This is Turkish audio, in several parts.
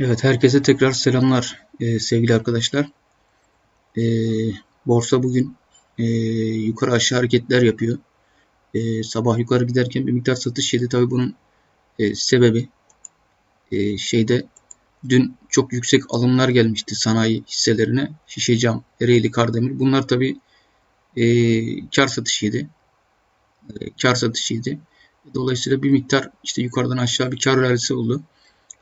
Evet, herkese tekrar selamlar e, sevgili arkadaşlar. E, borsa bugün e, yukarı aşağı hareketler yapıyor. E, sabah yukarı giderken bir miktar satış yedi. Tabii bunun e, sebebi e, şeyde dün çok yüksek alımlar gelmişti sanayi hisselerine. Şişe cam, Ereğli, Kardemir. Bunlar tabii e, kar satışı yedi. E, kar satışı yedi. Dolayısıyla bir miktar işte yukarıdan aşağı bir kar rallisi oldu.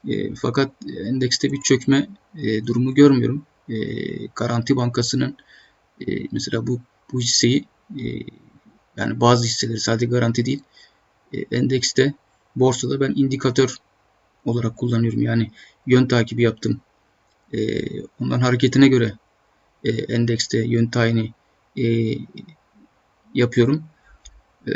E, fakat endekste bir çökme e, durumu görmüyorum. E, Garanti Bankası'nın e, mesela bu bu hisseyi e, yani bazı hisseleri sadece garanti değil e, endekste borsada ben indikatör olarak kullanıyorum. Yani yön takibi yaptım. E, ondan hareketine göre e, endekste yön tayini e, yapıyorum. E,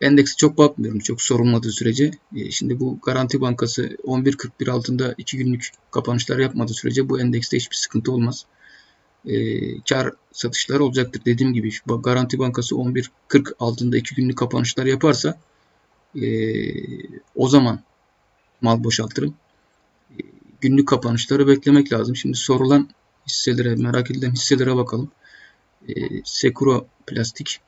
Endekse çok bakmıyorum çok sorulmadığı sürece. E, şimdi bu Garanti Bankası 11.41 altında 2 günlük kapanışlar yapmadığı sürece bu endekste hiçbir sıkıntı olmaz. E, kar satışlar olacaktır. Dediğim gibi Garanti Bankası 11.40 altında 2 günlük kapanışlar yaparsa e, o zaman mal boşaltırım. Günlük kapanışları beklemek lazım. Şimdi sorulan hisselere, merak edilen hisselere bakalım. Sekuro Plastik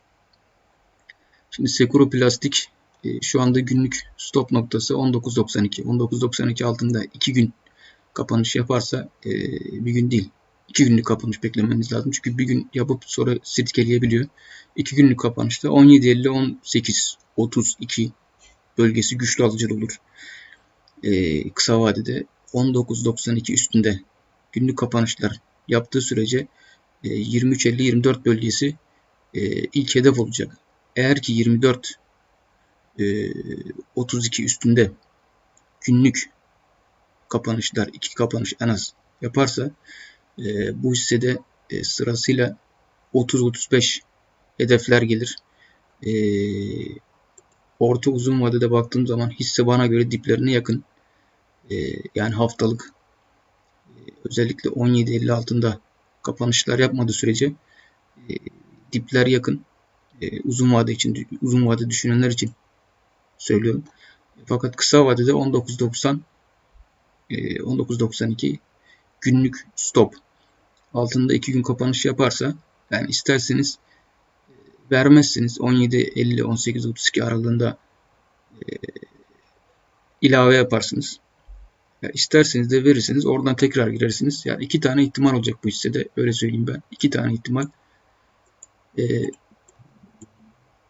Şimdi Sekuro Plastik e, şu anda günlük stop noktası 19.92. 19.92 altında 2 gün kapanış yaparsa e, bir gün değil. 2 günlük kapanış beklemeniz lazım. Çünkü bir gün yapıp sonra sirkeleyebiliyor. 2 günlük kapanışta 17.50 18 32 bölgesi güçlü alıcı olur. E, kısa vadede 19.92 üstünde günlük kapanışlar yaptığı sürece 23.50-24 bölgesi ilk hedef olacak. Eğer ki 24 e, 32 üstünde günlük kapanışlar, iki kapanış en az yaparsa e, bu hissede e, sırasıyla 30-35 hedefler gelir. E, orta uzun vadede baktığım zaman hisse bana göre diplerine yakın. E, yani haftalık e, özellikle 17.50 altında kapanışlar yapmadığı sürece e, dipler yakın e, uzun vade için uzun vade düşünenler için söylüyorum. Fakat kısa vadede 19.90 e, 19.92 günlük stop altında 2 gün kapanış yaparsa yani isterseniz e, vermezseniz 17.50 18.32 aralığında e, ilave yaparsınız. Ya isterseniz de verirseniz oradan tekrar girersiniz. Yani iki tane ihtimal olacak bu hissede. Öyle söyleyeyim ben. İki tane ihtimal. E,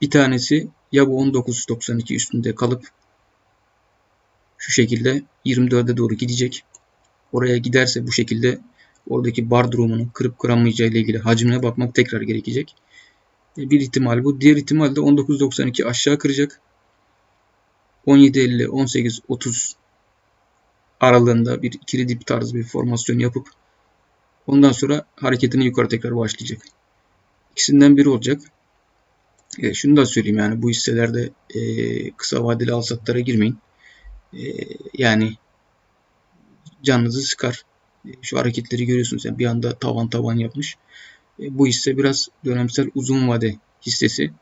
bir tanesi ya bu 19.92 üstünde kalıp şu şekilde 24'e doğru gidecek. Oraya giderse bu şekilde oradaki bar durumunu kırıp kıramayacağı ile ilgili hacmine bakmak tekrar gerekecek. E, bir ihtimal bu. Diğer ihtimal de 19.92 aşağı kıracak. 17.50 18.30 aralığında bir ikili dip tarzı bir formasyon yapıp ondan sonra hareketini yukarı tekrar başlayacak. İkisinden biri olacak. E, şunu da söyleyeyim yani bu hisselerde e, kısa vadeli alsatlara girmeyin. E, yani canınızı sıkar. E, şu hareketleri görüyorsunuz. Yani bir anda tavan tavan yapmış. E, bu hisse biraz dönemsel uzun vade hissesi.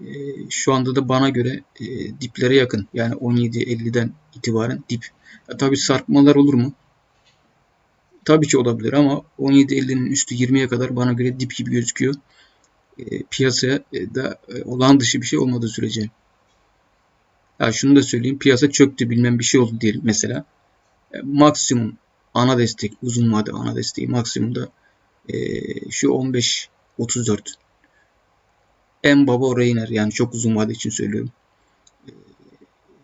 E, şu anda da bana göre e, diplere yakın. Yani 17.50'den itibaren dip. Ya, tabii sarkmalar olur mu? Tabii ki olabilir ama 17.50'nin üstü 20'ye kadar bana göre dip gibi gözüküyor e, piyasaya e, e, olağan dışı bir şey olmadığı sürece. Ya şunu da söyleyeyim. Piyasa çöktü bilmem bir şey oldu diyelim mesela. Maksimum ana destek uzun vade ana desteği maksimumda e, şu 15 34 en baba oraya iner. Yani çok uzun vade için söylüyorum.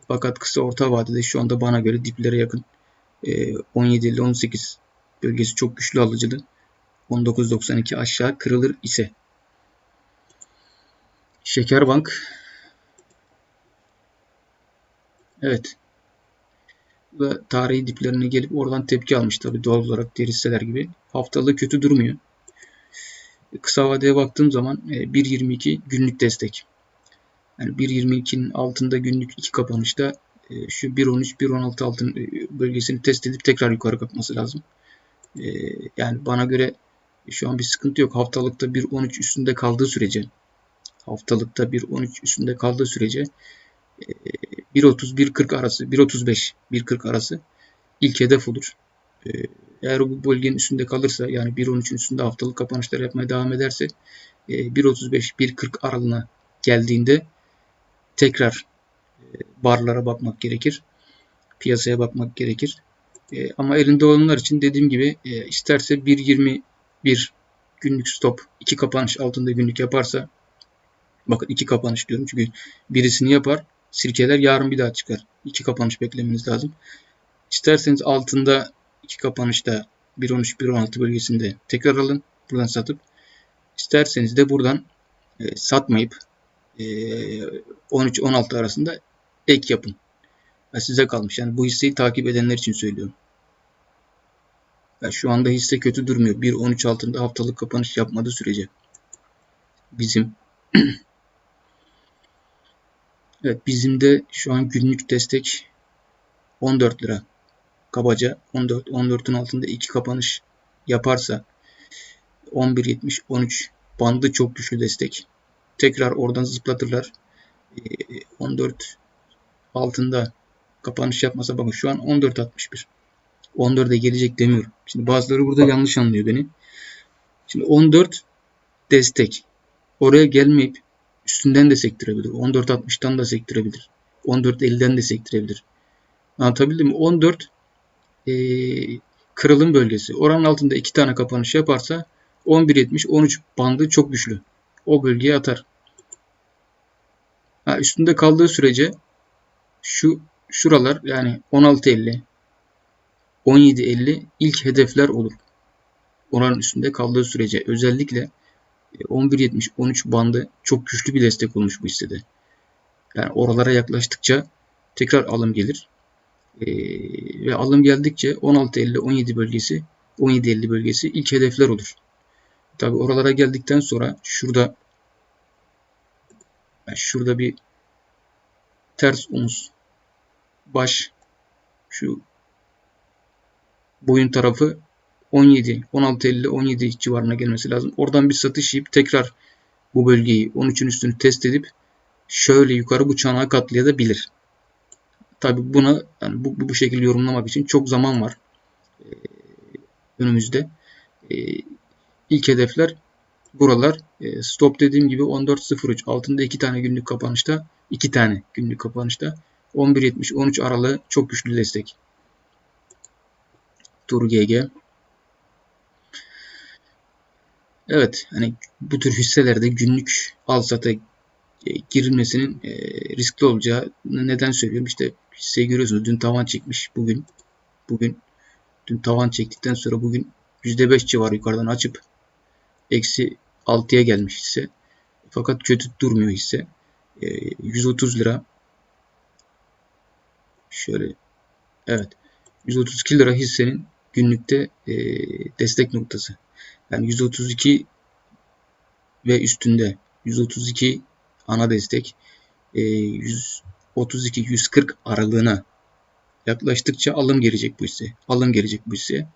Fakat kısa orta vadede şu anda bana göre diplere yakın. E, 17 ile 18 bölgesi çok güçlü alıcılı. 19.92 aşağı kırılır ise Şekerbank. Evet. Ve tarihi diplerine gelip oradan tepki almış tabi doğal olarak diğer hisseler gibi. Haftalığı kötü durmuyor. Kısa vadeye baktığım zaman 1.22 e, günlük destek. Yani 1.22'nin altında günlük iki kapanışta e, şu 1.13-1.16 altın e, bölgesini test edip tekrar yukarı kapması lazım. Yani bana göre şu an bir sıkıntı yok. Haftalıkta 1.13 üstünde kaldığı sürece haftalıkta 1.13 üstünde kaldığı sürece 1.30 e, 1.40 arası 1.35 1.40 arası ilk hedef olur. E, eğer bu bölgenin üstünde kalırsa yani 1.13'ün üstünde haftalık kapanışlar yapmaya devam ederse e, 1.35-1.40 aralığına geldiğinde tekrar e, barlara bakmak gerekir. Piyasaya bakmak gerekir. E, ama elinde olanlar için dediğim gibi e, isterse 1.21 günlük stop iki kapanış altında günlük yaparsa bakın iki kapanış diyorum çünkü birisini yapar sirkeler yarın bir daha çıkar. İki kapanış beklemeniz lazım. İsterseniz altında iki kapanışta 1.13-1.16 bölgesinde tekrar alın. Buradan satıp isterseniz de buradan e, satmayıp e, 13-16 arasında ek yapın. Ve size kalmış. Yani bu hisseyi takip edenler için söylüyorum. Yani şu anda hisse kötü durmuyor. 1.13 altında haftalık kapanış yapmadığı sürece. Bizim Evet bizim de şu an günlük destek 14 lira. Kabaca 14 14'ün altında iki kapanış yaparsa 11.70 13 bandı çok güçlü destek. Tekrar oradan zıplatırlar. 14 ee, altında kapanış yapmasa bakın şu an 14.61. 14'e gelecek demiyorum. Şimdi bazıları burada yanlış anlıyor beni. Şimdi 14 destek. Oraya gelmeyip üstünden de sektirebilir. 14.60'tan da sektirebilir. 14.50'den de sektirebilir. Anlatabildim mi? 14 e, kırılım bölgesi. Oranın altında iki tane kapanış yaparsa 11.70 13 bandı çok güçlü. O bölgeye atar. Ha, üstünde kaldığı sürece şu şuralar yani 16.50 17.50 ilk hedefler olur. Oranın üstünde kaldığı sürece özellikle 11.70-13 bandı çok güçlü bir destek olmuş bu hissede. Yani oralara yaklaştıkça tekrar alım gelir. Ee, ve alım geldikçe 16.50-17 bölgesi 17.50 bölgesi ilk hedefler olur. Tabi oralara geldikten sonra şurada şurada bir ters omuz baş şu boyun tarafı 17, 16.50, 17 civarına gelmesi lazım. Oradan bir satış yiyip tekrar bu bölgeyi 13'ün üstünü test edip şöyle yukarı bu çanağı katlayabilir. Tabi buna yani bu, bu şekilde yorumlamak için çok zaman var ee, önümüzde. Ee, ilk hedefler buralar. Ee, stop dediğim gibi 14.03 altında iki tane günlük kapanışta iki tane günlük kapanışta 11.70-13 aralığı çok güçlü destek. Tur GG. Evet hani bu tür hisselerde günlük al sata e, girilmesinin e, riskli olacağı neden söylüyorum. İşte hisseyi görüyorsunuz dün tavan çekmiş bugün. Bugün dün tavan çektikten sonra bugün %5 civarı yukarıdan açıp eksi 6'ya gelmiş hisse. Fakat kötü durmuyor hisse. 130 e, lira şöyle evet 132 lira hissenin günlükte destek noktası. Yani 132 ve üstünde 132 ana destek 132-140 e, aralığına yaklaştıkça alım gelecek bu hisse. Alım gelecek bu hisse.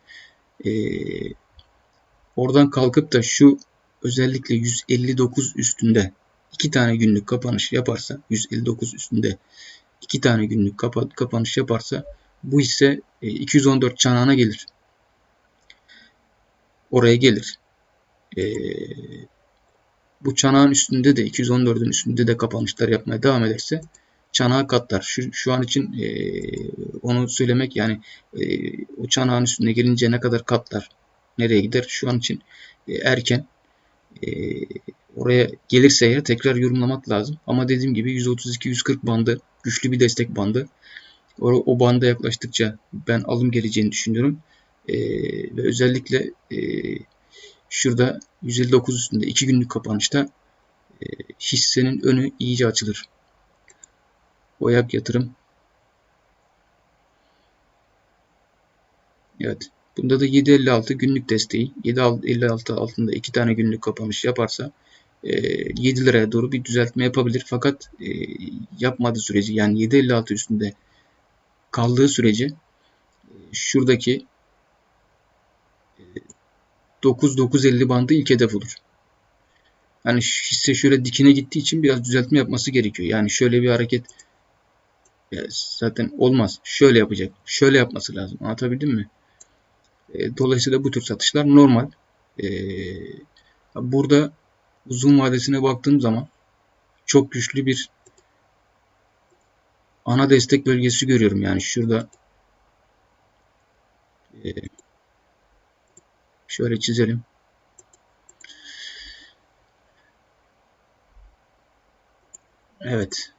Ee, oradan kalkıp da şu özellikle 159 üstünde iki tane günlük kapanış yaparsa 159 üstünde iki tane günlük kapanış yaparsa bu hisse 214 e, çanağına gelir oraya gelir. Ee, bu çanağın üstünde de 214'ün üstünde de kapanışlar yapmaya devam ederse çanağı katlar. Şu, şu an için e, onu söylemek yani e, o çanağın üstüne gelince ne kadar katlar, nereye gider şu an için e, erken. E, oraya gelirse eğer tekrar yorumlamak lazım. Ama dediğim gibi 132-140 bandı güçlü bir destek bandı. O, o banda yaklaştıkça ben alım geleceğini düşünüyorum. E, ve özellikle e, şurada 159 üstünde 2 günlük kapanışta e, hissenin önü iyice açılır. Oyak yatırım. Evet. Bunda da 7.56 günlük desteği. 7.56 altında 2 tane günlük kapanış yaparsa 7 liraya doğru bir düzeltme yapabilir. Fakat yapmadığı sürece yani 7.56 üstünde kaldığı sürece şuradaki 9-950 bandı ilk hedef olur. Yani hisse şöyle dikine gittiği için biraz düzeltme yapması gerekiyor. Yani şöyle bir hareket zaten olmaz. Şöyle yapacak. Şöyle yapması lazım. Anlatabildim mi? E, dolayısıyla bu tür satışlar normal. E, burada uzun vadesine baktığım zaman çok güçlü bir ana destek bölgesi görüyorum. Yani şurada e, şöyle çizelim. Evet.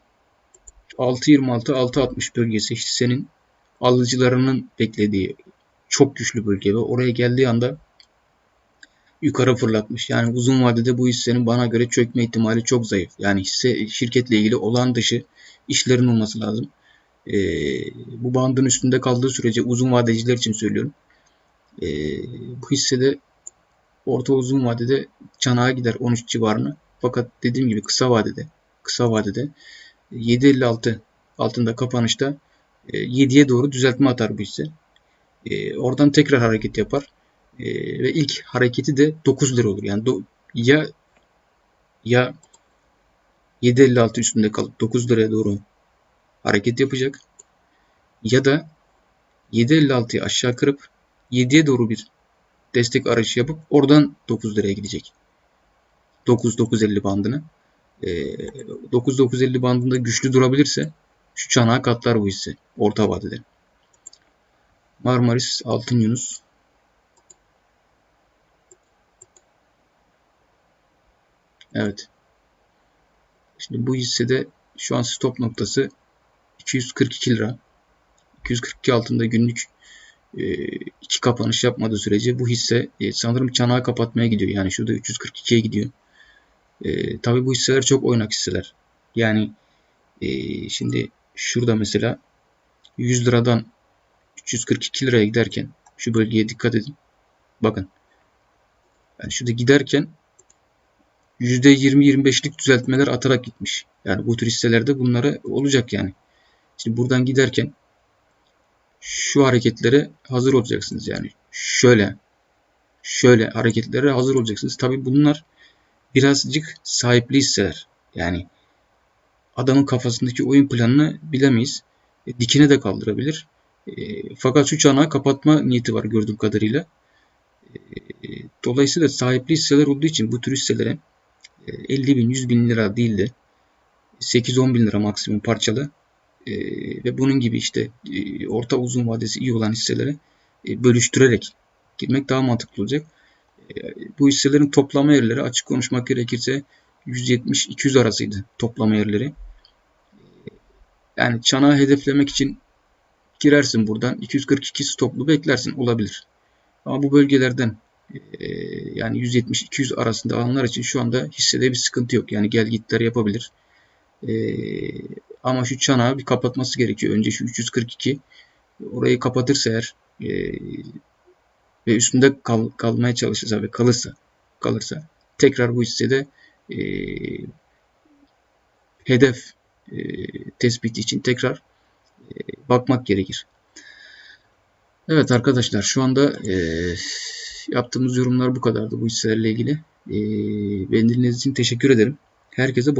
6.26-6.60 bölgesi işte senin alıcılarının beklediği çok güçlü bölge ve oraya geldiği anda yukarı fırlatmış. Yani uzun vadede bu hissenin bana göre çökme ihtimali çok zayıf. Yani hisse şirketle ilgili olan dışı işlerin olması lazım. Ee, bu bandın üstünde kaldığı sürece uzun vadeciler için söylüyorum. Ee, bu hissede orta uzun vadede çanağa gider 13 civarını. Fakat dediğim gibi kısa vadede kısa vadede 7.56 altında kapanışta 7'ye doğru düzeltme atar bu hisse. E, oradan tekrar hareket yapar. E, ve ilk hareketi de 9 lira olur. Yani do, ya ya 7.56 üstünde kalıp 9 liraya doğru hareket yapacak ya da 7.56'yı aşağı kırıp 7'ye doğru bir destek arayışı yapıp oradan 9 liraya gidecek. 9-9.50 bandını. E, 9-9.50 bandında güçlü durabilirse şu çanağa katlar bu hisse orta vadede. Marmaris Altın Yunus Evet. Şimdi bu hissede şu an stop noktası 242 lira. 242 altında günlük iki kapanış yapmadığı sürece bu hisse e, sanırım çanağı kapatmaya gidiyor. Yani şurada 342'ye gidiyor. E, tabii bu hisseler çok oynak hisseler. Yani e, şimdi şurada mesela 100 liradan 342 liraya giderken şu bölgeye dikkat edin. Bakın. Yani şurada giderken %20-25'lik düzeltmeler atarak gitmiş. Yani bu tür hisselerde bunlara olacak yani. Şimdi buradan giderken şu hareketlere hazır olacaksınız yani. Şöyle şöyle hareketlere hazır olacaksınız. Tabi bunlar birazcık sahipli hisseler. Yani adamın kafasındaki oyun planını bilemeyiz. E, dikine de kaldırabilir. E, fakat şu çanağı kapatma niyeti var gördüğüm kadarıyla. E, dolayısıyla sahipli hisseler olduğu için bu tür hisselere 50 bin 100 bin lira değil de 8-10 bin lira maksimum parçalı ve bunun gibi işte orta uzun vadesi iyi olan hisselere bölüştürerek girmek daha mantıklı olacak. Bu hisselerin toplama yerleri açık konuşmak gerekirse 170-200 arasıydı toplama yerleri. Yani çanağı hedeflemek için girersin buradan 242 stoplu beklersin olabilir. Ama bu bölgelerden e, yani 170-200 arasında alanlar için şu anda hissede bir sıkıntı yok. Yani gel gitler yapabilir. E, ama şu çanağı bir kapatması gerekiyor. Önce şu 342 orayı kapatırsa eğer e, ve üstünde kal, kalmaya çalışırsa ve kalırsa kalırsa tekrar bu hissede e, hedef e, tespiti için tekrar e, bakmak gerekir. Evet arkadaşlar şu anda e, yaptığımız yorumlar bu kadardı bu hisselerle ilgili. E, beni için teşekkür ederim. Herkese